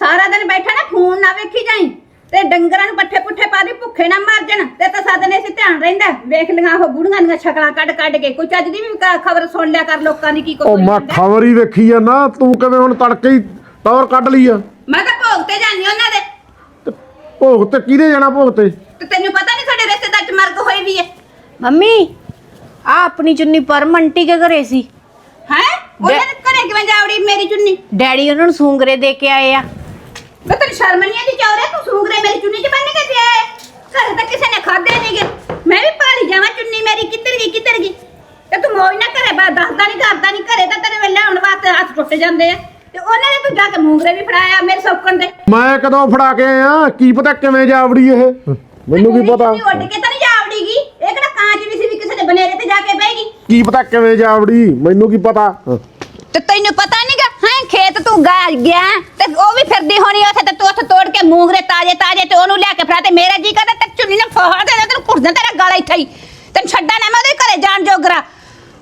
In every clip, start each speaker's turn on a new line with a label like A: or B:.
A: ਸਾਰਾ ਦਿਨ ਬੈਠਾ ਨਾ ਫੋਨ ਨਾ ਵੇਖੀ ਜਾਈ। ਤੇ ਡੰਗਰਾਂ ਨੂੰ ਪੱਠੇ ਪੁੱਠੇ ਪਾ ਦੇ ਭੁੱਖੇ ਨਾ ਮਰ ਜਾਣ। ਤੇ ਤਾਂ ਸਾਦਨੇ ਸੀ ਧਿਆਨ ਰਹਿੰਦਾ ਵੇਖ ਲੀਆਂ ਉਹ ਬੁੜੀਆਂ ਦੀਆਂ ਸ਼ਕਲਾਂ ਕੱਢ ਕੱਢ ਕੇ। ਕੋਈ ਚੱਜ ਦੀ ਵੀ ਖਬਰ ਸੁਣ ਲਿਆ ਕਰ ਲੋਕਾਂ ਦੀ ਕੀ
B: ਉਹ
A: ਕੋਈ
B: ਮੈਂ ਖਬਰ ਹੀ ਵੇਖੀ ਆ ਨਾ ਤੂੰ ਕਿਵੇਂ ਹੁਣ ਤੜਕੇ ਹੀ ਟੌਰ ਕੱਢ ਲਈ ਆ?
A: ਮੈਂ ਤਾਂ ਭੋਗ ਤੇ ਜਾਂਦੀ ਉਹਨਾਂ ਦੇ।
B: ਭੋਗ ਤੇ ਕਿਹਦੇ ਜਾਣਾ ਭੋਗ ਤੇ?
A: ਤੇ ਤੈਨੂੰ ਪਤਾ ਨਹੀਂ ਸਾਡੇ ਰਿਸ਼ਤੇਦਾਰ ਚ ਮਰਗ ਹੋਈ ਵੀ ਹੈ।
C: ਮੰਮੀ ਆ ਆਪਣੀ ਚੁੰਨੀ ਪਰਮੰਟੀ ਕੇ ਘਰੇ ਸੀ।
A: ਹੈ? ਉਹਨਾਂ ਦੇ ਘਰੇ ਕਿਵੇਂ ਜਾਵੜੀ ਮੇਰੀ ਚੁੰਨੀ?
C: ਡੈਡੀ ਉਹਨਾਂ ਨੂੰ ਸੂੰਗਰੇ ਦੇ ਕੇ ਆਏ ਆ।
A: ਮੈਂ ਤੈਨੂੰ ਸ਼ਰਮ ਨਹੀਂ ਆਦੀ ਚੌਰੇ? ਤੂੰ ਸੂਗਰੇ ਮੇਰੀ ਚੁੰਨੀ ਚ ਬੰਨ ਕੇ ਦਿਆ ਹੈ ਘਰੇ ਤਾਂ ਕਿਸੇ ਨੇ ਖਾਦੇ ਨਹੀਂਗੇ ਮੈਂ ਵੀ ਭਾਲੀ ਜਾਵਾਂ ਚੁੰਨੀ ਮੇਰੀ ਕਿੱਧਰ ਗਈ ਕਿੱਧਰ ਗਈ? ਤੇ ਤੂੰ ਮੌਜ ਨਾ ਘਰੇ ਬਾ ਦੱਸਦਾ ਨਹੀਂ ਕਰਦਾ ਨਹੀਂ ਘਰੇ ਤਾਂ ਤੇਰੇ ਵੇਲੇ ਆਉਣ ਵਾਸਤੇ ਹੱਥ ਟੁੱਟ ਜਾਂਦੇ ਆ। ਤੇ ਉਹਨਾਂ ਨੇ ਤੂੰ ਜਾ ਕੇ ਮੂੰਗਰੇ ਵੀ ਫੜਾਇਆ ਮੇਰੇ ਸੌਕਣ ਦੇ।
B: ਮੈਂ ਕਦੋਂ ਫੜਾ ਕੇ ਆਇਆ? ਕੀ ਪਤਾ ਕਿਵੇਂ ਜਾਵੜੀ ਇਹ? ਮੈਨੂੰ ਕੀ ਪਤਾ?
A: ਚੁੰਨੀ ਉੱਡ ਕੇ ਤਾਂ ਨਹੀਂ ਜਾਵੜੀਗੀ ਇਹ ਕਿਹੜਾ ਕਾਂਚ ਵੀ ਸੀ ਵੀ ਕਿਸੇ ਦੇ ਬਨੇਰੇ ਤੇ ਜਾ ਕੇ ਬਹਿਗੀ
B: ਕੀ ਪਤਾ ਕਿਵੇਂ ਜਾਵੜੀ? ਮੈਨੂੰ ਕੀ ਪਤਾ?
A: ਤੇ ਤੈਨੂੰ ਪਤਾ ਖੇਤ ਤੂੰ ਗਾ ਗਿਆ ਤੇ ਉਹ ਵੀ ਫਿਰਦੀ ਹੋਣੀ ਉੱਥੇ ਤੇ ਤੂੰ ਉੱਥੇ ਤੋੜ ਕੇ ਮੂੰਗਰੇ ਤਾਜੇ ਤਾਜੇ ਤੇ ਉਹਨੂੰ ਲਿਆ ਕੇ ਫੜਾ ਤੇ ਮੇਰਾ ਜੀ ਕਰਦਾ ਤੇ ਚੁੰਨੀ ਨਾਲ ਫੋੜ ਦੇਣਾ ਤੈਨੂੰ ਕੁੜਦਾ ਤੇਰਾ ਗਾਲਾ ਇੱਥੇ ਹੀ। ਤੈਨੂੰ ਛੱਡਾ ਨਾ ਮੈਂ ਉਹਦੇ ਘਰੇ ਜਾਣ ਜੋਗਰਾ।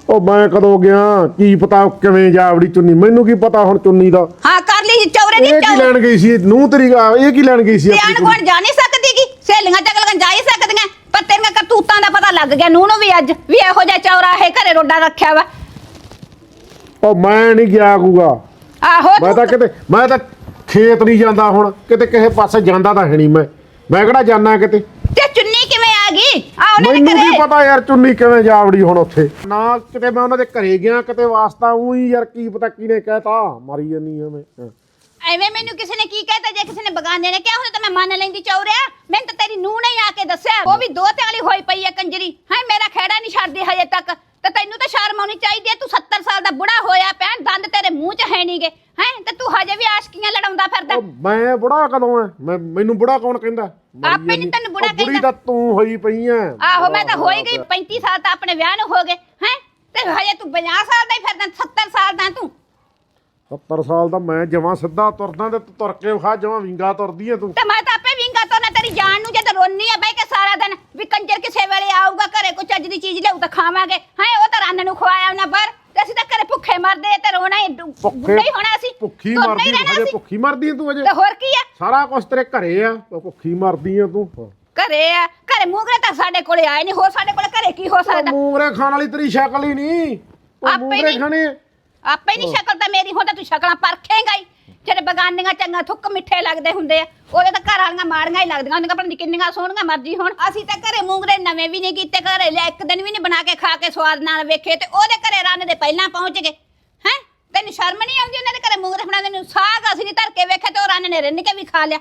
B: ਉਹ ਮੈਂ ਕਦੋਂ ਗਿਆ ਕੀ ਪਤਾ ਕਿਵੇਂ ਜਾਵੜੀ ਚੁੰਨੀ ਮੈਨੂੰ ਕੀ ਪਤਾ ਹੁਣ ਚੁੰਨੀ ਦਾ?
A: ਹਾਂ ਕਰ ਲਈ ਚੌਰੇ ਦੀ
B: ਇਹ ਕੀ
A: ਚੌਰੇ
B: ਲੈਣ ਗਈ ਸੀ ਨੂੰ ਤੇਰੀ ਆ, ਇਹ ਕੀ ਲੈਣ ਗਈ ਸੀ ਆਪਣੀ ਕੁੜੀ?
A: ਕੋਣ ਜਾ ਨਹੀਂ ਸਕਦੀਗੀ ਸਹੇਲੀਆਂ ਚੱਕਲਾਂ ਜਾ ਹੀ ਸਕਦੀਆਂ ਪਰ ਤੇਰੀਆਂ ਕਰਤੂਤਾਂ ਦਾ ਪਤਾ ਲੱਗ ਗਿਆ ਨੂੰ ਨੂੰ ਵੀ ਅੱਜ ਵੀ ਇਹੋ ਜਿਹਾ ਚੌਰਾ ਇਹ ਘਰੇ ਰੋਡਾ ਰੱਖਿਆ ਵਾ।
B: ਉਹ ਮੈਂ ਨਹੀਂ ਗਿਆ ਕੂਗਾ।
A: ਆਹੋ।
B: ਮੈਂ ਤਾਂ ਕਿਤੇ ਮੈਂ ਤਾਂ ਖੇਤ ਨਹੀਂ ਜਾਂਦਾ ਹੁਣ। ਕਿਤੇ ਕਿਸੇ ਪਾਸੇ ਜਾਂਦਾ ਤਾਂ ਹੈ ਨਹੀਂ ਮੈਂ। ਮੈਂ ਕਿਹੜਾ ਜਾਣਾ ਕਿਤੇ?
A: ਤੇ ਚੁੰਨੀ ਕਿਵੇਂ ਆ ਗਈ? ਆ ਉਹਨਾਂ ਦੇ
B: ਮੈਨੂੰ
A: ਘਰੇ।
B: ਕੀ ਪਤਾ ਯਾਰ ਚੁੰਨੀ ਕਿਵੇਂ ਜਾਵੜੀ ਹੁਣ ਉੱਥੇ। ਨਾ ਕਿਤੇ ਮੈਂ ਉਹਨਾਂ ਦੇ ਘਰੇ ਗਿਆ ਕਿਤੇ ਵਾਸਤਾ ਉਹੀ ਯਾਰ ਕੀ ਪਤਾ ਕਿਹਨੇ ਕਹਿਤਾ। ਮਾਰੀ ਜਾਨੀ ਐਵੇਂ ਹਾਂ।
A: ਐਵੇਂ ਮੈਨੂੰ ਕਿਸੇ ਨੇ ਕੀ ਕਹਿਤਾ ਜੇ ਕਿਸੇ ਨੇ ਬਗਾਨੇ ਨੇ ਕਿਹਾ ਹੁੰਦਾ ਤਾਂ ਮੈਂ ਮੰਨ ਲੈਂਦੀ ਚੌਰਿਆ? ਮੈਨੂੰ ਤਾਂ ਤੇਰੀ ਨੂੰਹ ਨੇ ਹੀ ਆ ਕੇ ਦੱਸਿਆ। ਉਹ ਵੀ ਦੋ ਤੇ ਵਾਲੀ ਹੋਈ ਪਈ ਹੈ ਕੰਜਰੀ। ਹੈ ਮੇਰਾ ਖੇੜਾ ਨਹੀਂ ਛੱਡਦੀ ਹਜੇ ਤੱਕ। ਤੈਨੂੰ ਤਾਂ ਸ਼ਰਮ ਆਉਣੀ ਚਾਹੀਦੀ ਹੈ ਤੂੰ 70 ਸਾਲ ਦਾ ਬੁੜਾ ਹੋਇਆ ਪਿਆ ਦੰਦ ਤੇਰੇ ਮੂੰਹ 'ਚ ਹੈ ਨਹੀਂਗੇ ਹੈ? ਤੇ ਤੂੰ ਹਜੇ ਵੀ ਆਸ਼ਕੀਆਂ ਲੜਾਉਂਦਾ ਫਿਰਦਾ।
B: ਉਹ ਮੈਂ ਬੁੜਾ ਕਦੋਂ ਐ ਮੈਂ ਮੈਨੂੰ ਬੁੜਾ ਕੌਣ ਕਹਿੰਦਾ?
A: ਆਪੇ ਨੀ। ਤੈਨੂੰ ਬੁੜਾ
B: ਉਹ ਬੁੜੀ
A: ਕਹਿੰਦਾ।
B: ਤਾਂ ਤੂੰ ਹੋਈ ਪਈ ਐ।
A: ਆਹੋ ਮੈਂ ਤਾਂ ਹੋਈ ਗਈ 35 ਸਾਲ ਤਾਂ ਆਪਣੇ ਵਿਆਹ ਨੂੰ ਹੋ ਗਏ ਹੈ? ਤੇ ਹਜੇ ਤੂੰ 50 ਸਾਲ ਦਾ ਹੀ ਫਿਰਦਾ 70 ਸਾਲ ਦਾ ਤੂੰ।
B: 70 ਸਾਲ ਦਾ ਮੈਂ ਜਮਾਂ ਸਿੱਧਾ ਤੁਰਦਾ ਤੇ ਤੂੰ ਤੁਰ ਕੇ ਵਿਖਾ ਜਮਾਂ ਵਿੰਗਾ ਤੁਰਦੀ ਐ ਤੂੰ।
A: ਤੇ ਮੈਂ ਤਾਂ ਆਪੇ ਤੇਰੀ ਜਾਨ ਨੂੰ ਜਦ ਰੋਨੀ ਆ ਬਈ ਕੇ ਸਾਰਾ ਦਿਨ ਵੀ ਕੰਜਰ ਕਿਸੇ ਵੇਲੇ ਆਊਗਾ ਘਰੇ ਕੋਈ ਚੱਜ ਦੀ ਚੀਜ਼ ਲਿਆਊ ਤਾਂ ਖਾਵਾਂਗੇ। ਹੈ ਉਹ ਤਾਂ ਰੰਨ ਨੂੰ ਖਵਾਇਆ ਉਹਨਾਂ ਪਰ ਤੇ ਅਸੀਂ ਤਾਂ ਘਰੇ ਭੁੱਖੇ ਮਰਦੇ ਤੇ ਰੋਣਾ ਹੀ ਡੁ- ਬੁੱਢੇ ਹੀ ਹੋਣਾ ਅਸੀਂ।
B: ਭੁੱਖੀ
A: ਤੁਰਨਾ
B: ਮਰਦੀ
A: ਰਹਿਣਾ
B: ਹਜੇ
A: ਅਸੀਂ।
B: ਭੁੱਖੀ ਮਰਦੀ ਤੂੰ ਅਜੇ
A: ਤੇ ਹੋਰ ਕੀ ਆ?
B: ਸਾਰਾ ਕੁਝ ਤੇਰੇ ਘਰੇ ਆ ਉਹ ਭੁੱਖੀ ਮਰਦੀ ਆ ਤੂੰ।
A: ਘਰੇ ਆ। ਘਰੇ ਮੂੰਗਰੇ ਤਾਂ ਸਾਡੇ ਕੋਲੇ ਆਏ ਨਹੀਂ ਹੋਰ ਸਾਡੇ ਕੋਲੇ ਘਰੇ ਕੀ ਹੋ ਸਕਦਾ?
B: ਮੂੰਗਰੇ ਖਾਣ ਵਾਲੀ ਤੇਰੀ ਸ਼ਕਲ ਹੀ ਨਹੀਂ। ਉਹ
A: ਆਪੇ
B: ਮੂੰਗਰੇ
A: ਨਹੀਂ।
B: ਖਾਣੇ।
A: ਆਪੇ ਨਹੀਂ ਸ਼ਕਲ ਤਾਂ ਮੇਰੀ ਹੁੰਦਾ ਤੂੰ ਸ਼ਕਲਾਂ ਪਰਖੇਂਗਾ ਹੀ। ਜਿਹੜੇ ਬਗਾਨੀਆਂ ਚੰਗਾ ਥੁੱਕ ਮਿੱਠੇ ਲੱਗਦੇ ਹੁੰਦੇ ਆ ਉਹਦੇ ਤਾਂ ਘਰ ਵਾਲੀਆਂ ਮਾੜੀਆਂ ਹੀ ਲੱਗਦੀਆਂ ਉਹਦੀਆਂ ਪਤਾ ਨਹੀਂ ਕਿੰਨੀਆਂ ਸੋਹਣੀਆਂ ਮਰਜ਼ੀ ਹੁਣ। ਅਸੀਂ ਤਾਂ ਘਰੇ ਮੂੰਗਰੇ ਨਵੇਂ ਵੀ ਨਹੀਂ ਕੀਤੇ ਘਰੇ ਲੈ ਇੱਕ ਦਿਨ ਵੀ ਨਹੀਂ ਬਣਾ ਕੇ ਖਾ ਕੇ ਸਵਾਦ ਨਾਲ ਵੇਖੇ ਤੇ ਉਹਦੇ ਘਰੇ ਰੰਨ ਦੇ ਪਹਿਲਾਂ ਪਹੁੰਚ ਗਏ। ਹੈ? ਤੈਨੂੰ ਸ਼ਰਮ ਨਹੀਂ ਆਉਂਦੀ ਉਹਨਾਂ ਦੇ ਘਰੇ ਮੂੰਗਰੇ ਬਣਾਉਂਦੇ ਨੂੰ ਸਾਗ ਅਸੀਂ ਨਹੀਂ ਧਰ ਕੇ ਵੇਖੇ ਤੇ ਉਹ ਰੰਨ ਨੇ ਰਿੰਨ ਕੇ ਵੀ ਖਾ ਲਿਆ।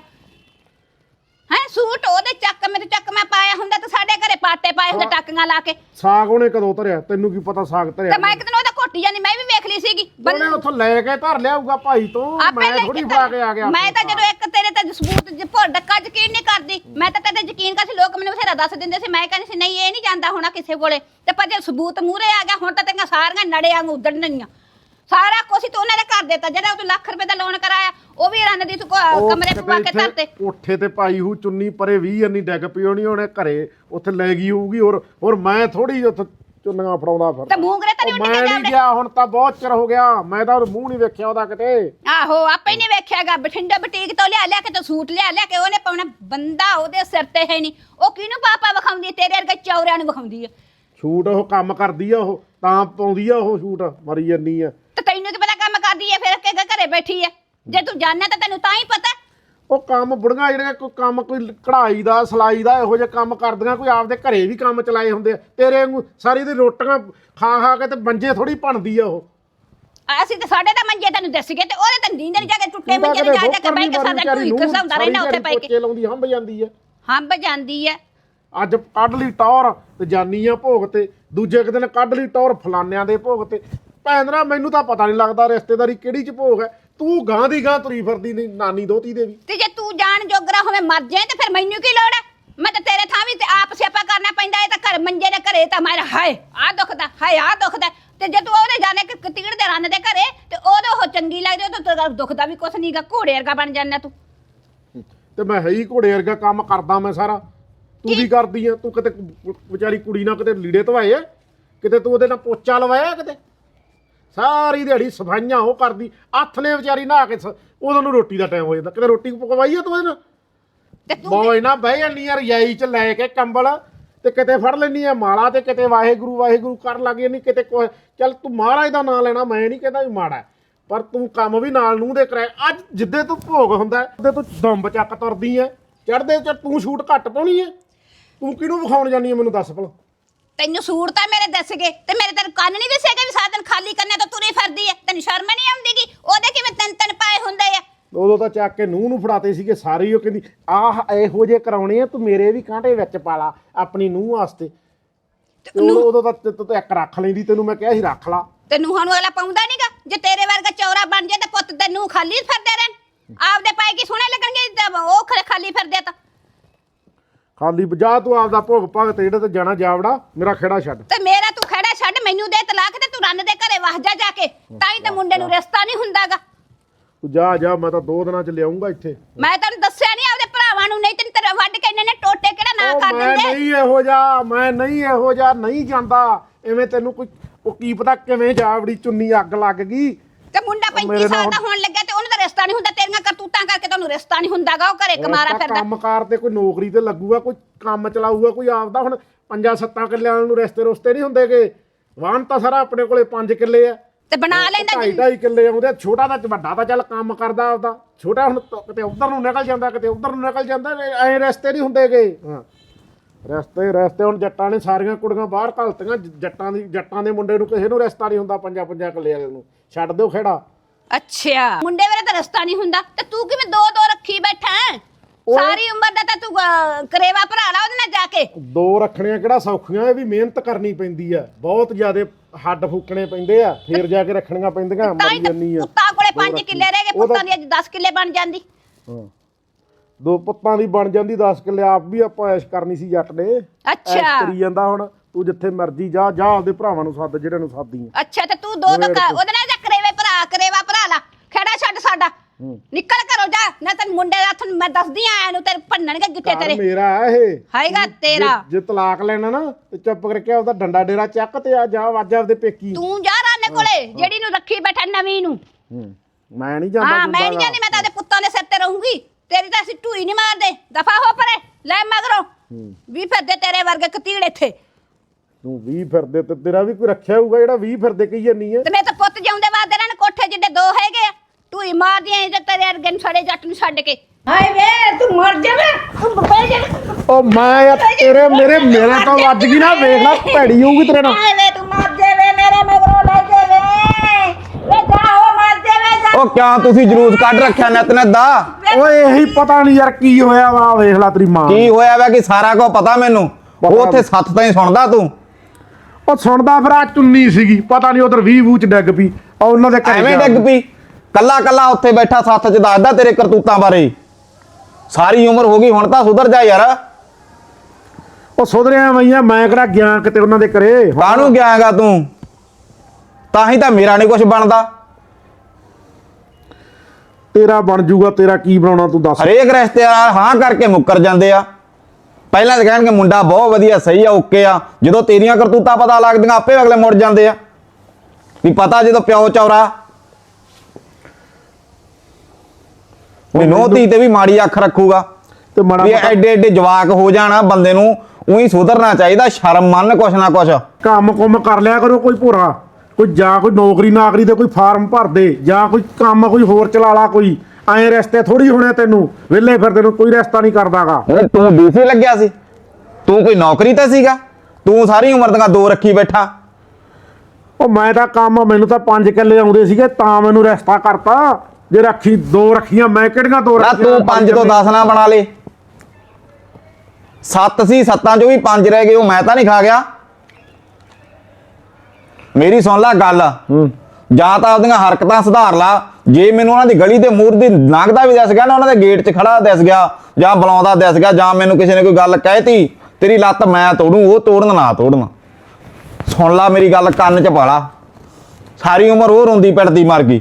A: ਹੈ? ਸੂਟ ਉਹਦੇ ਚੱਕ ਮੇਰੇ ਚੱਕ ਮੈਂ ਪਾਇਆ ਹੁੰਦਾ ਤੇ ਸਾਡੇ ਘਰੇ ਪਾਟੇ ਪਾਏ ਹੁੰਦੇ ਟੱਕੀਆਂ ਲਾ ਕੇ।
B: ਸਾਗ ਉਹਨੇ ਕਦੋਂ ਧਰਿਆ? ਤੈਨੂੰ ਕੀ ਪਤਾ ਸਾਗ ਧਰਿਆ
A: ਤੇ ਮੈਂ ਇੱਕ ਦਿਨ ਉਹਦਾ ਘੋਟੀ ਜਾਂਦੀ ਮੈਂ ਵੀ ਵੇਖ ਲਈ ਸੀਗੀ। ਬੰਨ-
B: ਉਹਨੇ ਉੱਥੋਂ ਲੈ ਕੇ ਧਰ ਲਿਆਊਗਾ ਭਾਈ ਤੋਂ। ਮੈਂ ਥੋੜੀ
A: ਕੇ
B: ਫੜਾ ਕੇ ਆ ਗਿਆ।
A: ਮੈਂ ਤਾਂ ਜਦੋਂ ਇੱਕ ਤੇਰੇ ਤੇ ਸਬੂਤ ਜਿੱਪੋ ਡੱਕਾ ਯਕੀਨ ਨਹੀਂ ਕਰਦੀ। ਮੈਂ ਤਾਂ ਤੇਰੇ ਤੇ ਯਕੀਨ ਕਰ ਸੀ ਲੋਕ ਮੈਨੂੰ ਬਥੇਰਾ ਦੱਸ ਦਿੰਦੇ ਸੀ। ਮੈਂ ਕਹਿੰਦੀ ਸੀ ਨਹੀਂ ਇਹ ਨਹੀਂ ਜਾਂਦਾ ਹੋਣਾ ਕਿਸੇ ਕੋਲੇ। ਤੇ ਪਰ ਜੇ ਸਬੂਤ ਮੂਰੇ ਆ ਗਿਆ ਹੁਣ ਤਾਂ ਤੇਰੀਆਂ ਸਾਰੀਆਂ ਨੜੇ ਵਾਂਗੂ ਉਦੜਨਗੀਆਂ ਸਾਰਾ ਹੀ ਤੂੰ ਉਹਨਾਂ ਨੇ ਕਰ ਦਿੱਤਾ ਜਿਹੜਾ ਤੂੰ ਲੱਖ ਰੁਪਏ ਦਾ ਲੋਨ ਕਰਾਇਆ ਉਹ ਵੀ ਰੰਨ ਦੀ ਤੂੰ ਕੋ-
B: ਉਹ
A: ਕਮਰੇ
B: ਕਿਤੇ
A: ਪਵਾ ਕੇ
B: ਇੱਥੇ
A: ਧਰਤੇ।
B: ਕੋਠੇ ਤੇ ਪਾਈ ਹੂ ਚੁੰਨੀ ਪਰੇ 20 ਅੰਨੀ ਡੈਗ ਪਈ ਹੋਣੀ ਉਹਨੇ ਘਰੇ। ਉੱਥੇ ਲੈ ਗਈ ਹੋਊਗੀ ਹੋਰ ਹੋਰ ਮੈਂ ਥੋੜੀ ਉੱਥੇ ਚੁੰਨੀਆਂ ਫੜਾਉਂਦਾ ਫਿਰ।
A: ਤੇ ਮੂੰਗਰੇ ਤਾਂ ਨਹੀਂ
B: ਉਹ ਮੈਂ ਨਹੀਂ ਗਿਆ ਹੁਣ ਤਾਂ ਬਹੁਤ ਚਿਰ ਹੋ ਗਿਆ ਮੈਂ ਤਾਂ ਉਹਦਾ ਮੂੰਹ ਨਹੀਂ ਵੇਖਿਆ ਉਹਦਾ ਕਿਤੇ।
A: ਆਹੋ ਆਪੇ ਨਹੀਂ ਵੇਖਿਆਗਾ ਬਠਿੰਡਾ ਬਟੀਕ ਤੋਂ ਲਿਆ ਲਿਆ ਕੇ ਤੇ ਸੂਟ ਲਿਆ ਲਿਆ ਕੇ ਉਹਨੇ ਪਾਉਣਾ ਬੰਦਾ ਉਹਦੇ ਸਿਰ ਤੇ ਹੈ ਨਹੀਂ। ਉਹ ਕਿਹਨੂੰ ਪਾਪਾ ਵਿਖਾਉਂਦੀ? ਤੇਰੇ ਵਰਗੇ ਚੌਰਿਆਂ ਨੂੰ ਵਿਖਾਉਂਦੀ ਹੈ
B: ਸ਼ੂਟ ਉਹ ਕੰਮ ਕਰਦੀ ਆ ਉਹ ਤਾਂ ਪਾਉਂਦੀ ਆ ਉਹ ਸ਼ੂਟ ਮਰੀ ਜੰਨੀ ਆ।
A: ਤੇ ਤੈਨੂੰ ਕੀ ਪਤਾ ਕੰਮ ਕਰਦੀ ਹੈ ਫਿਰ ਕਿ ਘਰੇ ਬੈਠੀ ਹੈ ਜੇ ਤੂੰ ਜਾਣਨਾ ਤਾਂ ਤੈਨੂੰ ਤਾਂ ਹੀ ਪਤਾ।
B: ਉਹ ਕੰਮ ਬੁੜੀਆਂ ਜਿਹੜੀਆਂ ਕੋਈ ਕੰਮ ਕੋਈ ਕਢਾਈ ਦਾ ਸਲਾਈ ਦਾ ਇਹੋ ਜਿਹੇ ਕੰਮ ਕਰਦੀਆਂ ਕੋਈ ਆਪਦੇ ਘਰੇ ਵੀ ਕੰਮ ਚਲਾਏ ਹੁੰਦੇ ਆ। ਤੇਰੇ ਵਾਂਗੂ ਸਾਰੀ ਦੀ ਰੋਟੀਆਂ ਖਾ ਖਾ ਕੇ ਤੇ ਮੰਜੇ ਥੋੜੀ ਬਣਦੀ ਆ ਉਹ।
A: ਅਸੀਂ ਤਾਂ ਸਾਡੇ ਤਾਂ ਮੰਜੇ ਤੈਨੂੰ ਦੱਸ ਗਏ ਤੇ ਉਹਦੇ ਤਾਂ ਨੀਂਦ ਨਹੀਂ ਜਾ ਕੇ ਟੁੱਟੇ ਮੰਜੇ
B: ਕਦੇ
A: ਜਾ ਕੇ
B: ਬੋਕਰ
A: ਬੈ
B: ਨਹੀਂ
A: ਕੇ ਸਾਡਾ ਢੂਈ ਖਸਾਉਂਦਾ ਰਹਿਣਾ ਉੱਥੇ ਪੈ ਕੇ।
B: ਪੋਚੇ ਲਾਉਂਦੀ ਹੰਬ ਜਾਂਦੀ ਆ।
A: ਹੰਬ ਜਾਂਦੀ ਹੈ
B: ਅੱਜ ਕੱਢ ਲਈ ਟੌਰ ਤੇ ਜਾਨੀ ਆ ਭੋਗ ਤੇ ਦੂਜੇ ਕੁ ਦਿਨ ਕੱਢ ਲਈ ਟੌਰ ਫਲਾਨਿਆਂ ਦੇ ਭੋਗ ਤੇ। ਭੈਣਰਾ ਮੈਨੂੰ ਤਾਂ ਪਤਾ ਨਹੀਂ ਲੱਗਦਾ ਰਿਸ਼ਤੇਦਾਰੀ ਕਿਹੜੀ ਚ ਭੋਗ ਹੈ। ਤੂੰ ਗਾਂ ਦੀ ਗਾਂ ਤੁਰੀ ਫਿਰਦੀ ਨੀ ਨਾਨੀ ਦੋਤੀ ਦੇ ਵੀ।
A: ਤੇ ਜੇ ਤੂੰ ਜਾਣ ਜੋਗਰਾ ਹੋਵੇਂ ਮਰ ਜਾਏ ਤੇ ਫਿਰ ਮੈਨੂੰ ਕੀ ਲੋੜ ਹੈ ਮੈਂ ਤਾਂ ਤੇਰੇ ਥਾਂ ਵੀ ਤੇ ਆਪ ਸਿਆਪਾ ਕਰਨਾ ਪੈਂਦਾ ਇਹ ਤਾਂ ਘਰ ਮੰਜੇ ਦੇ ਘਰੇ ਤਾਂ ਮਾਰਾ ਹਾਏ ਆ ਦੁਖਦਾ ਹਾਏ ਆ ਦੁਖਦਾ ਤੇ ਜੇ ਤੂੰ ਉਹਦੇ ਜਾਣੇ ਕਿ ਕਤੀੜ ਦੇ ਰੰਨ ਦੇ ਘਰੇ ਤੇ ਉਹਦੇ ਉਹ ਚੰਗੀ ਲੱਗਦੀ ਉਹ ਤਾਂ ਤੇਰਾ ਦੁਖਦਾ ਵੀ ਕੁਛ ਨਹੀਂਗਾ ਘੋੜੇ ਵਰਗਾ ਬਣ ਜਾਂਦਾ ਤੂੰ।
B: ਤੇ ਮੈਂ ਹੈ ਹੀ ਘੋੜੇ ਵਰਗਾ ਕੰਮ ਕਰਦਾ ਮੈਂ ਸਾਰਾ। ਤੂੰ ਵੀ ਕਰਦੀ ਆ ਤੂੰ ਕਿਤੇ ਵਿਚਾਰੀ ਕੁੜੀ ਨਾਲ ਕਿਤੇ ਲੀੜੇ ਧਵਾਏ ਆ? ਕਿਤੇ ਤੂੰ ਉਹਦੇ ਨਾਲ ਪੋਚਾ ਲਵਾਇਆ ਕਿਤੇ? ਸਾਰੀ ਦਿਹਾੜੀ ਸਫਾਈਆਂ ਉਹ ਕਰਦੀ ਹੱਥ ਨੇ ਵਿਚਾਰੀ ਨਹਾ ਕੇ ਸ- ਉਦੋਂ ਨੂੰ ਰੋਟੀ ਦਾ ਟਾਈਮ ਹੋ ਜਾਂਦਾ ਕਿਤੇ ਰੋਟੀ ਪਕਵਾਈ ਆ ਤੂੰ ਇਹਦੇ ਨਾਲ
A: ਤੇ ਤੂੰ
B: ਬੋਏ ਨਾ ਬਹਿ ਜਾਂਦੀ ਆ ਰਜਾਈ ਚ ਲੈ ਕੇ ਕੰਬਲ ਤੇ ਕਿਤੇ ਫੜ ਲੈਣੀ ਆ ਮਾਲਾ ਤੇ ਕਿਤੇ ਵਾਹਿਗੁਰੂ ਵਾਹਿਗੁਰੂ ਕਰ ਲੱਗੇ ਨਹੀਂ ਕਿਤੇ ਕੋਈ ਚੱਲ ਤੂੰ ਮਹਾਰਾਜ ਦਾ ਨਾਮ ਲੈਣਾ ਮੈਂ ਨਹੀਂ ਕਹਿੰਦਾ ਵੀ ਮਾੜਾ ਹੈ। ਪਰ ਤੂੰ ਕੰਮ ਵੀ ਨਾਲ ਨੂੰ ਦੇ ਕਰਾਏ ਅੱਜ ਜਿੱਦੇ ਤੂੰ ਭੋਗ ਹੁੰਦਾ ਉਹਦੇ ਤੂੰ ਦੰਬ ਚੱਕ ਤੁਰਦੀ ਐ ਚੜਦੇ ਚ ਤੂੰ ਸ਼ੂਟ ਘੱਟ ਪਾਉਣੀ ਐ ਤੂੰ ਕਿਹਨੂੰ ਵਿਖਾਉਣ ਜਾਨੀ ਐ ਮੈਨੂੰ ਦੱਸ ਭਲਾ
A: ਤੈਨੂੰ ਸੂਟ ਤਾਂ ਮੇਰੇ ਦੱਸ ਗਏ ਤੇ ਮੇਰੇ ਤੈਨੂੰ ਕੰਨ ਨਹੀਂ ਦੱਸੇਗਾ ਵੀ ਸਾਰਾ ਦਿਨ ਖਾਲੀ ਕਰਨੇ ਤੋਂ ਤੁਰੀ ਫਿਰਦੀ ਐ। ਤੈਨੂੰ ਸ਼ਰਮ ਨਹੀਂ ਆਉਂਦੀਗੀ ਉਹਦੇ ਕਿਵੇਂ ਤਿੰਨ ਤਿੰਨ ਪਾਏ ਹੁੰਦੇ ਆ
B: ਉਦੋਂ ਤਾਂ ਚੱਕ ਕੇ ਨੂੰਹ ਨੂੰ ਫੜਾਤੇ ਸੀਗੇ ਸਾਰੇ ਹੀ ਉਹ ਕਹਿੰਦੀ ਆਹ ਇਹੋ ਜੇ ਕਰਾਉਣੇ ਆ ਤੂੰ ਮੇਰੇ ਵੀ ਕਾਂਟੇ ਵਿੱਚ ਪਾ ਲਾ ਆਪਣੀ ਨੂੰਹ ਵਾਸਤੇ। ਤੇ ਉਦੋਂ ਉਦੋਂ ਤਾਂ ਤੇ- ਤੇ ਇੱਕ ਰੱਖ ਲੈਂਦੀ ਤੈਨੂੰ ਮੈਂ ਕਿਹਾ ਸੀ ਰੱਖ ਲਾ।
A: ਤੈਨੂੰ ਹੁਣ ਅਗਲਾ ਪਾਉਂਦਾ ਨਹੀਂਗਾ ਜੇ ਤੇਰੇ ਵਰਗਾ ਚੌਰਾ ਬਣ ਜਾਏ ਤੇ ਪੁੱਤ ਤੈਨੂੰ ਖਾਲੀ ਫਿਰਦੇ ਰਹਿਣ। ਆਪਦੇ ਪਾਏ ਕੀ ਸੋਹਣੇ ਲੱਗਣਗੇ? ਤੇ ਉਹ ਖਰੇ ਖਾਲੀ ਫਿਰਦੇ ਤਾਂ।
B: ਖਾਲੀ ਬਜਾ ਤੂੰ ਆਪਦਾ ਭੋਗ ਭਗਤ ਜਿਹੜੇ ਤੇ ਜਾਣਾ ਜਾਵੜਾ ਮੇਰਾ ਖੇੜਾ ਛੱਡ।
A: ਤੇ ਮੇਰਾ ਤੂੰ ਖੜਾ ਛੱਡ ਮੈਨੂੰ ਦੇ ਤਲਾਕ ਤੇ ਤੂੰ ਰੰਨ ਦੇ ਘਰੇ ਵਸ ਜਾ ਜਾ ਕੇ। ਤਾਂ ਹੀ ਤੇ ਮੁੰਡੇ ਨੂੰ ਰਿਸ਼ਤਾ ਨਹੀਂ ਹੁੰਦਾਗਾ।
B: ਤੂੰ ਜਾ ਜਾ ਮੈਂ ਤਾਂ ਦੋ ਦਿਨਾਂ ਚ ਲਿਆਉਂਗਾ ਇੱਥੇ।
A: ਮੈਂ ਤੈਨੂੰ ਦੱਸਿਆ ਨਹੀਂ ਆਪਦੇ ਭਰਾਵਾਂ ਨੂੰ ਨਹੀਂ ਤੈਨੂੰ ਤੇਰੇ ਵੱਢ ਕੇ ਇਹਨਾਂ ਨੇ ਟੋਟੇ ਕਿਹੜਾ ਨਾ
B: ਉਹ
A: ਕਰ
B: ਮੈਂ
A: ਦਿੰਦੇ?
B: ਨਹੀਂ ਇਹੋ ਜਾ ਮੈਂ ਨਹੀਂ ਇਹੋ ਜਾ ਨਹੀਂ ਜਾਂਦਾ। ਐਵੇਂ ਤੈਨੂੰ ਕੋਈ ਉਹ ਕੀ ਪਤਾ ਕਿਵੇਂ ਜਾਵੜੀ ਚੁੰਨੀ ਅੱਗ ਲੱਗ ਗਈ।
A: ਮੁੰਡਾ
B: ਮੇਰੇ
A: 35 ਸਾਲ ਦਾ ਹੋਣ ਲੱਗਾ ਤੇ ਉਹਨੂੰ ਤਾਂ ਰਿਸ਼ਤਾ ਨਹੀਂ ਹੁੰਦਾ ਤੇਰੀਆਂ ਕਰਤੂਤਾਂ ਕਰਕੇ ਤੁਹਾਨੂੰ ਰਿਸ਼ਤਾ ਨਹੀਂ ਹੁੰਦਾਗਾ ਉਹ ਘਰੇ ਕਮਾਰਾ ਫਿਰਦਾ।
B: ਕੰਮਕਾਰ ਤੇ ਕੋਈ ਨੌਕਰੀ ਤੇ ਲੱਗੂਗਾ ਕੋਈ ਕੰਮ ਚਲਾਊਗਾ ਕੋਈ ਆਪਦਾ ਹੁਣ ਪੰਜਾਂ ਸੱਤਾਂ ਕਿੱਲਿਆਂ ਨੂੰ ਰਸਤੇ ਰੁਸਤੇ ਨਹੀਂ ਹੁੰਦੇਗੇ ਵਾਹਨ ਤਾਂ ਸਾਰਾ ਆਪਣੇ ਕੋਲੇ 5 ਕਿੱਲੇ ਆ।
A: ਤੇ ਬਣਾ ਲੈਂਦਾ
B: ਢਾਈ ਢਾਈ ਕਿੱਲੇ ਆਉਂਦੇ ਆ, ਛੋਟਾ ਤਾਂ ਵੱਡਾ ਤਾਂ ਚੱਲ ਕੰਮ ਕਰਦਾ ਆਪਦਾ। ਛੋਟਾ ਹੁਣ ਤ- ਕਿਤੇ ਉਧਰ ਨੂੰ ਨਿਕਲ ਜਾਂਦਾ ਕਿਤੇ ਉਧਰ ਨੂੰ ਨਿਕਲ ਜਾਂਦਾ ਐ ਰਸਤੇ ਨਹੀਂ ਹੁੰਦੇਗੇ ਹਾਂ। ਰਸਤੇ ਰਸਤੇ ਹੁਣ ਜੱਟਾਂ ਨੇ ਸਾਰੀਆਂ ਕੁੜੀਆਂ ਬਾਹਰ ਘਲਤੀਆਂ ਜੱਟਾਂ ਦੀ ਜੱਟਾਂ ਦੇ ਮੁੰਡੇ ਨੂੰ ਕਿਸੇ ਨੂੰ ਰਸਤਾ ਨਹੀਂ ਹੁੰਦਾ ਪੰਜਾਂ ਪੰਜਾਂ ਕਿੱਲੇ ਵਾਲੇ ਨੂੰ। ਛੱਡ ਦਿਓ ਖੇੜਾ।
A: ਅੱਛਾ। ਮੁੰਡੇ ਵੇਲੇ ਤਾਂ ਰਿਸ਼ਤਾ ਨਹੀਂ ਹੁੰਦਾ। ਤੇ ਤੂੰ ਕਿਵੇਂ ਦੋ ਦੋ ਰੱਖੀ ਬੈਠਾ ਹੈਂ? ਸਾਰੀ ਉਮਰ ਦਾ ਤਾਂ ਤੂੰ ਅਹ, ਕਰੇਵਾ ਭਰਾ ਲਾ ਉਹਦੇ ਨਾਲ ਜਾ ਕੇ।
B: ਦੋ ਰੱਖਣੀਆਂ ਕਿਹੜਾ ਸੌਖੀਆਂ ਇਹ ਵੀ ਮਿਹਨਤ ਕਰਨੀ ਪੈਂਦੀ ਆ। ਬਹੁਤ ਜ਼ਿਆਦੇ ਹੱਡ ਫੂਕਣੇ ਪੈਂਦੇ ਆ ਫੇਰ ਜਾ ਕੇ ਰੱਖਣੀਆਂ ਪੈਂਦੀਆਂ
A: ਤਾਂ ਹੀ
B: ਮਰੀ
A: ਤਾਂ
B: ਜੰਨੀ ਆ।
A: ਪੁੱਤਾਂ ਕੋਲੇ
B: ਦੋ
A: 5
B: ਰੱਖੀ।
A: ਕਿੱਲੇ ਰਹਿ ਗਏ ਪੁੱਤਾਂ ਦੀ ਅੱਜ 10 ਕਿੱਲੇ ਬਣ ਜਾਂਦੀ।
B: ਹਾਂ। ਦੋ ਪੁੱਤਾਂ ਦੀ ਬਣ ਜਾਂਦੀ 10 ਕਿੱਲੇ ਆਪ ਵੀ ਆਪਾਂ ਐਸ਼ ਕਰਨੀ ਸੀ ਜੱਟ ਨੇ ਐਸ਼
A: ਅੱਛਾ
B: ਕਰੀ ਜਾਂਦਾ ਹੁਣ ਤੂੰ ਜਿੱਥੇ ਮਰਜ਼ੀ ਜਾ ਜਾ ਆਪਦੇ ਭਰਾਵਾਂ ਨੂੰ ਸੱਦ ਜਿਹੜੇ ਨੂੰ ਸਾਦੀ ਆ।
A: ਅੱਛਾ ਤੇ ਤੂੰ ਦੋ ਦੋ ਉਹਦੇ ਨਾਲ ਜਾ ਕਰੇਵੇ ਭਰਾ ਕਰੇਵਾ ਭਰਾ ਲਾ। ਖੇੜਾ ਛੱਡ ਸਾਡਾ। ਨਿਕਲ ਘਰੋਂ ਜਾ ਨਾ ਤੈਨੂੰ ਮੁੰਡੇ ਦਾ ਹੱਥ ਮੈਂ ਦੱਸਦੀ ਆ ਇਹਨੂੰ ਤੇਰੇ ਭੰਨਣਗੇ ਗਿੱਟੇ
B: ਘਰ
A: ਤੇਰੇ।
B: ਮੇਰਾ ਆ ਇਹ।
A: ਹਾਏਗਾ ਤੇਰਾ।
B: ਜੇ- ਜੇ ਤਲਾਕ ਲੈਣਾ ਨਾ ਤੇ ਚੁੱਪ ਕਰਕੇ ਆਪਦਾ ਡੰਡਾ ਡੇਰਾ ਚੱਕ ਤੇ ਆ ਜਾ ਵੱਜ ਆਪਦੇ ਪੇਕੀ।
A: ਤੂੰ ਜਾ ਰਾਨੇ ਕੋਲੇ ਜਿਹੜੀ ਨੂੰ ਰੱਖੀ ਬੈਠਾ ਨਵੀਂ ਨੂੰ।
B: ਹੂੰ। ਮੈਂ ਨਹੀਂ ਜਾਂਦਾ
A: ਹਾਂ ਮੈਂ ਨਹੀਂ ਜਾਣੀ ਮੈਂ ਤਾਂ ਉਹਦੇ ਪੁੱਤਾਂ ਦੇ ਸਿਰ ਤੇ ਰਹੂੰਗੀ। ਤੇਰੀ ਤਾਂ ਅਸੀਂ ਢੂਈ ਨਹੀਂ ਮਾਰਦੇ। ਦਫਾ ਹੋ ਪਰੇ ਲੈ ਮਗਰੋਂ। ਵੀ ਫਿਰਦੇ ਤੇਰੇ ਵਰਗੇ ਕਤੀੜ ਇੱਥੇ।
B: ਤੂੰ 20 ਫਿਰਦੇ ਤੇ ਤੇਰਾ ਵੀ ਕੋਈ ਰੱਖਿਆ ਹੋਊਗਾ ਜਿਹੜਾ 20 ਫਿਰਦੇ ਕਹੀ ਜਾਨੀ ਆ।
A: ਤੇ ਮੈਂ ਤਾਂ ਪੁੱਤ ਜਿਉਂਦੇ ਵਾਦੇ ਰਹਿਣ ਕੋਠੇ ਜਿੱਡੇ ਦੋ ਹੈਗੇ ਆ। ਢੂਈ ਮਾਰਦੀਆਂ ਤੇ ਤੇਰੇ ਵਰਗੇ ਨੂੰ ਛੜੇ ਜੱਟ ਨੂੰ ਛੱਡ ਕੇ।
C: ਹਾਏ ਵੇ ਤੂੰ ਮਰ ਜਾਵੇਂ ਤੂੰ ਬਹਿ ਜਾ।
B: ਉਹ ਮੈਂ ਯਾਰ ਤੇਰੇ ਮੇਰੇ ਮੇਰੇ ਤੋਂ ਵੱਜ ਗਈ ਨਾ ਵੇਖ ਲੈ ਭੈੜੀ ਹੋਊਗੀ ਤੇਰੇ ਨਾਲ।
C: ਹਾਏ ਵੇ ਤੂੰ ਮਰ ਜਾਵੇਂ ਮੇਰੇ ਮਗਰੋਂ ਲੈ ਜਾਵੇਂ ਵੇ। ਜਾਓ ਜਾਵੇਂ
D: ਉਹ ਕਿਆ ਤੁਸੀਂ ਜਲੂਸ ਕੱਢ ਰੱਖਿਆ ਨਿਤ ਨਿਤ ਦਾ?
B: ਓਏ ਇਹੀ ਪਤਾ ਨਹੀਂ ਯਾਰ ਕੀ ਹੋਇਆ ਵਾ ਵੇਖ ਲੈ ਤੇਰੀ ਮਾਂ
D: ਕੀ ਹੋਇਆ ਵਾ ਕਿ ਸਾਰਾ ਕੁਝ ਪਤਾ ਮੈਨੂੰ? ਉਹ ਉੱਥੇ ਸੱਤ ਤਾਈਂ ਸੁਣਦਾ ਤੂੰ?
B: ਉਹ ਸੁਣਦਾ ਫਿਰ ਆ ਚੁੰਨੀ ਸੀਗੀ ਪਤਾ ਨਹੀਂ ਉਧਰ 20 ਵੂਚ ਡਿੱਗ ਪਈ। ਆ ਉਹਨਾਂ ਦੇ ਘਰੇ
D: ਐਵੇਂ ਡਿੱਗ ਪਈ? ਕੱਲਾ ਕੱਲਾ ਉੱਥੇ ਬੈਠਾ ਸੱਥ 'ਚ ਦੱਸਦਾ ਤੇਰੇ ਕਰਤੂਤਾਂ ਬਾਰੇ। ਸਾਰੀ ਉਮਰ ਹੋ ਗਈ ਹੁਣ ਤਾਂ ਸੁਧਰ ਜਾ ਯਾਰ।
B: ਉਹ ਸੁਧਰਿਆ ਮਈਆ ਮੈਂ ਕਿਹੜਾ ਗਿਆ ਕਿਤੇ ਉਹਨਾਂ ਦੇ ਘਰੇ?
D: ਕਾਹਨੂੰ ਗਿਆਗਾ ਤੂੰ? ਤਾਂ ਹੀ ਤਾਂ ਮੇਰਾ ਨਹੀਂ ਕੁਝ ਬਣਦਾ।
B: ਤੇਰਾ ਬਣ ਜੂਗਾ ਤੇਰਾ ਕੀ ਬਣਾਉਣਾ ਤੂੰ ਦੱਸ।
D: ਹਰੇਕ ਰਿਸ਼ਤੇਦਾਰ ਹਾਂ ਕਰਕੇ ਮੁੱਕਰ ਜਾਂਦੇ ਆ। ਪਹਿਲਾਂ ਤਾਂ ਕਹਿਣਗੇ ਮੁੰਡਾ ਬਹੁਤ ਵਧੀਆ ਸਹੀ ਆ ਓਕੇ ਆ। ਜਦੋਂ ਤੇਰੀਆਂ ਕਰਤੂਤਾਂ ਪਤਾ ਲੱਗਦੀਆਂ ਆਪੇ ਅਗਲੇ ਮੁੜ ਜਾਂਦੇ ਆ। ਵੀ ਪਤਾ ਜਦੋਂ ਪਿਓ ਚੌਰਾ। ਨੋਹ ਧੀ ਤੇ ਵੀ ਮਾੜੀ ਅੱਖ ਰੱਖੂਗਾ।
B: ਤੇ ਮਾੜਾ
D: ਵੀ ਐਡੇ ਐਡੇ ਜਵਾਕ ਹੋ ਜਾਣਾ ਬੰਦੇ ਨੂੰ ਉਹੀ ਸੁਧਰਨਾ ਚਾਹੀਦਾ ਸ਼ਰਮ ਮੰਨ ਕੁਛ ਨਾ ਕੁਛ।
B: ਕੰਮ ਕੁੰਮ ਕਰ ਲਿਆ ਕਰੋ ਕੋਈ ਭੋਰਾ। ਕੋਈ ਜਾਂ ਕੋਈ ਨੌਕਰੀ ਨਾਕਰੀ ਦੇ ਕੋਈ ਫਾਰਮ ਭਰ ਦੇ ਜਾਂ ਕੋਈ ਕੰਮ ਕੋਈ ਹੋਰ ਚਲਾ ਲਾ ਕੋਈ ਐਂ ਰਸਤੇ ਥੋੜੀ ਹੋਣੇ ਤੈਨੂੰ ਵਿਹਲੇ ਫਿਰਦੇ ਨੂੰ ਕੋਈ ਰਸਤਾ ਨਹੀਂ ਕਰਦਾਗਾ।
D: ਤੂੰ ਡੀਸੀ ਲੱਗਿਆ ਸੀ। ਤੂੰ ਕੋਈ ਨੌਕਰੀ ਤੇ ਸੀਗਾ? ਤੂੰ ਸਾਰੀ ਉਮਰ ਦੀਆਂ ਦੋ ਰੱਖੀ ਬੈਠਾ।
B: ਉਹ ਮੈਂ ਤਾਂ ਕੰਮ ਮੈਨੂੰ ਤਾਂ 5 ਕਿੱਲੇ ਆਉਂਦੇ ਸੀਗੇ ਤਾਂ ਮੈਨੂੰ ਰਸਤਾ ਕਰਤਾ। ਜੇ ਰੱਖੀ ਦੋ ਰੱਖੀਆਂ ਮੈਂ ਕਿਹੜੀਆਂ ਦੋ
D: ਨਾ
B: ਰੱਖੀਆਂ?
D: ਤੂੰ 5 ਤੋਂ 10 ਨਾ ਬਣਾ ਲੇ। ਸੱਤ ਸੀ ਸੱਤਾਂ ਚੋਂ ਵੀ ਪੰਜ ਰਹਿ ਗਏ ਉਹ ਮੈਂ ਤਾਂ ਨਹੀਂ ਖਾ ਗਿਆ। ਮੇਰੀ ਸੁਣ ਲੈ ਗੱਲ।
B: ਹੂੰ।
D: ਜਾਂ ਤਾਂ ਉਹਦੀਆਂ ਹਰਕਤਾਂ ਸੁਧਾਰ ਲਾ। ਜੇ ਮੈਨੂੰ ਉਹਨਾਂ ਦੀ ਗਲੀ ਦੇ ਮੂਰ ਦੀ ਲੰਘਦਾ ਵੀ ਦਿਸ ਗਿਆ ਨਾ ਉਹਨਾਂ ਦੇ ਗੇਟ 'ਚ ਖੜਾ ਦਿਸ ਗਿਆ ਜਾਂ ਬੁਲਾਉਂਦਾ ਦਿਸ ਗਿਆ ਜਾਂ ਮੈਨੂੰ ਕਿਸੇ ਨੇ ਕੋਈ ਗੱਲ ਕਹਿਤੀ ਤੇਰੀ ਲੱਤ ਮੈਂ ਤੋੜੂ ਉਹ ਤੋੜਨ ਨਾ ਤੋੜਨ। ਸੁਣ ਲਾ ਮੇਰੀ ਗੱਲ ਕੰਨ 'ਚ ਪਾਲਾ ਸਾਰੀ ਉਮਰ ਉਹ ਰੋਂਦੀ ਪਿੱਟਦੀ ਮਰ ਗਈ।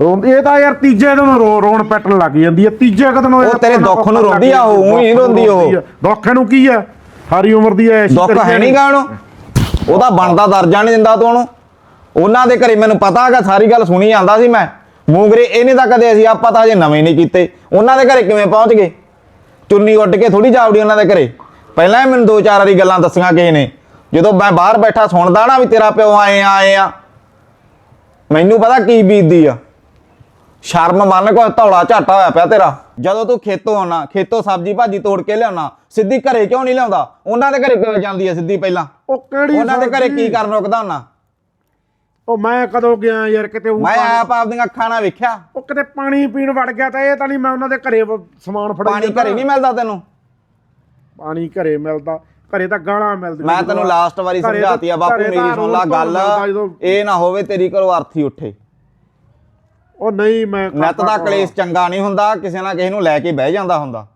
B: ਰੋਂਦੀ ਇਹ ਤਾਂ ਯਾਰ ਤੀਜੇ ਦਿਨ ਰੋ ਰੋਣ ਪੈਟਣ ਲੱਗ ਜਾਂਦੀ ਹੈ। ਤੀਜੇ ਕੁ ਦਿਨ
D: ਉਹ ਤੇਰੇ ਦੁੱਖ ਨੂੰ ਰੋਂਦੀ ਆ, ਉਹ ਹੀ ਰੋਂਦੀ ਉਹ।
B: ਦੁੱਖ ਨੂੰ ਕੀ ਆ ਸਾਰੀ ਉਮਰ ਦੀ ਐਸ਼
D: ਦੁੱਖ ਹੈ ਨਹੀਂ ਗਾ ਉਹਨੂੰ? ਉਹਦਾ ਬਣਦਾ ਦਰਜਾ ਨਹੀਂ ਦਿੰਦਾ ਤੂੰ ਉਹਨੂੰ। ਉਹਨਾਂ ਦੇ ਘਰੇ ਮੈਨੂੰ ਪਤਾ ਹੈਗਾ ਸਾਰੀ ਗੱਲ ਸੁਣੀ ਜਾਂਦਾ ਸੀ ਮੈਂ। ਮੂੰਗਰੇ ਇਹਨੇ ਤਾਂ ਕਦੇ ਅਸੀਂ ਆਪਾਂ ਤਾਂ ਹਜੇ ਨਵੇਂ ਨਹੀਂ ਕੀਤੇ। ਉਹਨਾਂ ਦੇ ਘਰੇ ਕਿਵੇਂ ਪਹੁੰਚ ਗਏ? ਚੁੰਨੀ ਉੱਡ ਕੇ ਥੋੜੀ ਜਾਵੜੀ ਉਹਨਾਂ ਦੇ ਘਰੇ। ਪਹਿਲਾਂ ਹੀ ਮੈਨੂੰ ਦੋ ਚਾਰ ਵਾਰੀ ਗੱਲਾਂ ਦੱਸੀਆਂ ਕਿਸੇ ਨੇ। ਜਦੋਂ ਮੈਂ ਬਾਹਰ ਬੈਠਾ ਸੁਣਦਾ ਨਾ ਵੀ ਤੇਰਾ ਪਿਓ ਆਏ ਆਏ ਆ। ਮੈਨੂੰ ਪਤਾ ਕੀ ਬੀਤਦੀ ਆ। ਸ਼ਰਮ ਮੰਨ ਕੋ ਧੌਲਾ ਝਾਟਾ ਹੋਇਆ ਪਿਆ ਤੇਰਾ। ਜਦੋਂ ਤੂੰ ਖੇਤੋਂ ਆਉਣਾ ਖੇਤੋਂ ਸਬਜ਼ੀ ਭਾਜੀ ਤੋੜ ਕੇ ਲਿਆਉਣਾ ਸਿੱਧੀ ਘਰੇ ਕਿਉਂ ਨਹੀਂ ਲਿਆਉਂਦਾ? ਉਹਨਾਂ ਦੇ ਘਰੇ ਕਿਉਂ ਜਾਂਦੀ ਆ ਸਿੱਧੀ ਪਹਿਲਾਂ?
B: ਉਹ ਕਿਹੜੀ
D: ਉਹਨਾਂ ਦੇ ਘਰੇ ਕੀ? ਕਰਨ ਰੁਕਦਾ ਹੁੰਨਾ
B: ਉਹ ਮੈਂ ਕਦੋਂ ਗਿਆ ਯਾਰ ਕਿਤੇ ਉਹ
D: ਮੈਂ ਆਪ ਆਪਦੀਆਂ ਅੱਖਾਂ ਨਾਲ ਵੇਖਿਆ।
B: ਉਹ ਕਿਤੇ ਪਾਣੀ ਪੀਣ ਵੜ ਗਿਆ ਤਾਂ ਇਹ ਤਾਂ ਨਹੀਂ ਮੈਂ ਉਹਨਾਂ ਦੇ ਘਰੇ ਵ- ਸਮਾਨ ਫੜਾਈ
D: ਪਾਣੀ। ਘਰੇ ਨਹੀਂ ਮਿਲਦਾ ਤੈਨੂੰ?
B: ਪਾਣੀ ਘਰੇ ਮਿਲਦਾ। ਘਰੇ ਤਾਂ ਗਾਲਾਂ ਮਿਲਦੀਆਂ
D: ਮੈਂ ਤੈਨੂੰ ਲਾਸਟ ਵਾਰੀ
B: ਘਰੇ ਤਾਂ-
D: ਸਮਝਾਤੀ ਆ ਬਾਪੂ
B: ਘਰੇ
D: ਮੇਰੀ ਸੁਣ ਲਾ
B: ਰੋਜ਼
D: ਗੱਲ।
B: ਮਿਲਦਾ ਜਦੋਂ-
D: ਇਹ ਨਾ ਹੋਵੇ ਤੇਰੀ ਘਰੋਂ ਅਰਥੀ ਉੱਠੇ।
B: ਉਹ ਨਹੀਂ ਮੈਂ
D: ਨਿੱਤ ਦਾ ਕਲੇਸ਼ ਚੰਗਾ ਨਹੀਂ ਹੁੰਦਾ ਕਿਸੇ ਨਾ ਕਿਸੇ ਨੂੰ ਲੈ ਕੇ ਬਹਿ ਜਾਂਦਾ ਹੁੰਦਾ।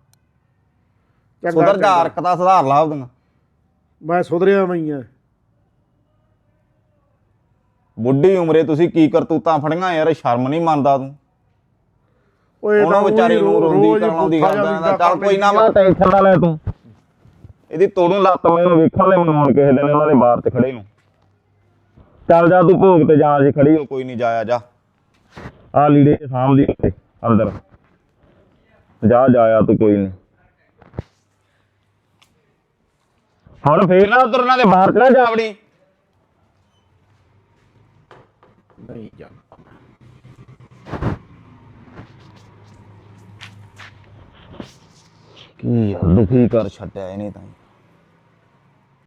D: ਸੁਧਰ ਜਾ। ਹਰਕਤਾਂ ਸੁਧਾਰ ਲਾ ਉਹਦੀਆਂ।
B: ਮੈਂ ਸੁਧਰਿਆ ਮੈਂ ਆ।
D: ਬੁੱਢੀ ਉਮਰੇ ਤੁਸੀਂ ਕੀ ਕਰਤੂਤਾਂ ਫੜੀਆਂ ਯਾਰ ਸ਼ਰਮ ਨਹੀਂ ਮੰਨਦਾ ਤੂੰ।
B: ਓਏ ਤਾਂ
D: ਉਹਨੂੰ ਵਿਚਾਰੀ ਨੂੰ ਰੋਂਦੀ ਕਰਾਉਂਦੀ ਕਰਦਾ ਚੱਲ ਕੋਈ ਨਾ ਮੈਂ ਟੈਨਸ਼ਨ ਨਾ ਲੈ ਤੂੰ। ਇਹਦੀ ਤੋੜੂ ਲੱਤ ਮੈਨੂੰ ਵੇਖਣ ਲੈ ਮੈਨੂੰ ਹੁਣ ਕਿਸੇ ਦਿਨ ਉਹਨਾਂ ਦੇ ਬਾਹਰ ਤੇ ਖੜੇ ਨੂੰ। ਚੱਲ ਜਾ ਤੂੰ ਭੋਗ ਤੇ ਜਾ ਜੇ ਖੜੀ ਹੋ ਕੋਈ ਨਹੀਂ ਜਾਇਆ ਜਾ। ਆ ਲੀੜੇ ਸਾਂਭਦੀ ਉੱਤੇ ਅੰਦਰ। ਜਾ ਜਾਇਆ ਤੂੰ ਕੋਈ ਨਹੀਂ ਹੁਣ ਫੇਰ ਨਾ ਉਧਰ ਉਹਨਾਂ ਦੇ ਬਾਹਰ ਚ ਨਾ ਜਾਵੜੀ
B: ਨਹੀਂ ਜਾਣਾ।
D: ਕੀ ਦੁਖੀ ਕਰ ਛੱਡਿਆ ਇਹਨੇ ਤਾਂ।